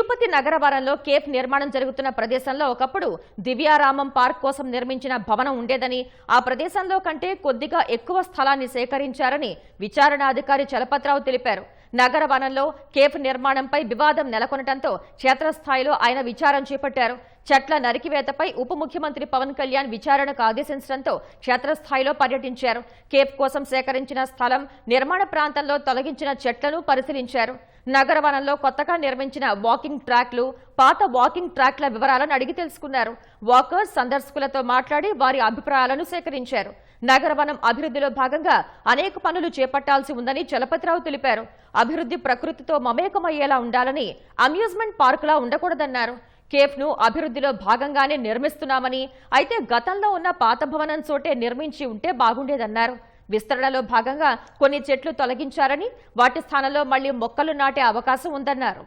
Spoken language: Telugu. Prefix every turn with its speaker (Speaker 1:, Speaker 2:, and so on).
Speaker 1: తిరుపతి నగరవారంలో కేఫ్ నిర్మాణం జరుగుతున్న ప్రదేశంలో ఒకప్పుడు దివ్యారామం పార్క్ కోసం నిర్మించిన భవనం ఉండేదని ఆ ప్రదేశంలో కంటే కొద్దిగా ఎక్కువ స్థలాన్ని సేకరించారని విచారణాధికారి చలపతిరావు తెలిపారు. నగర వనంలో కేఫ్ నిర్మాణంపై వివాదం నెలకొనడంతో క్షేత్రస్థాయిలో ఆయన విచారం చేపట్టారు. చెట్ల నరికివేతపై ఉప ముఖ్యమంత్రి పవన్ కళ్యాణ్ విచారణకు ఆదేశించడంతో క్షేత్రస్థాయిలో పర్యటించారు. కేఫ్ కోసం సేకరించిన స్థలం నిర్మాణ ప్రాంతంలో తొలగించిన చెట్లను పరిశీలించారు. నగర వనంలో కొత్తగా నిర్మించిన వాకింగ్ ట్రాక్లు పాత వాకింగ్ ట్రాక్ల వివరాలను అడిగి తెలుసుకున్నారు. వాకర్స్ సందర్శకులతో మాట్లాడి వారి అభిప్రాయాలను సేకరించారు. నగరవనం అభివృద్ధిలో భాగంగా అనేక పనులు చేపట్టాల్సి ఉందని చలపతిరావు తెలిపారు. అభివృద్ధి ప్రకృతితో మమేకమయ్యేలా ఉండాలని అమ్యూజ్మెంట్ పార్కులా ఉండకూడదన్నారు. కేఫ్ను అభివృద్ధిలో భాగంగానే నిర్మిస్తున్నామని అయితే గతంలో ఉన్న పాత భవనం చోటే నిర్మించి ఉంటే బాగుండేదన్నారు. విస్తరణలో భాగంగా కొన్ని చెట్లు తొలగించారని వాటి స్థానంలో మళ్ళీ మొక్కలు నాటే అవకాశం ఉందన్నారు.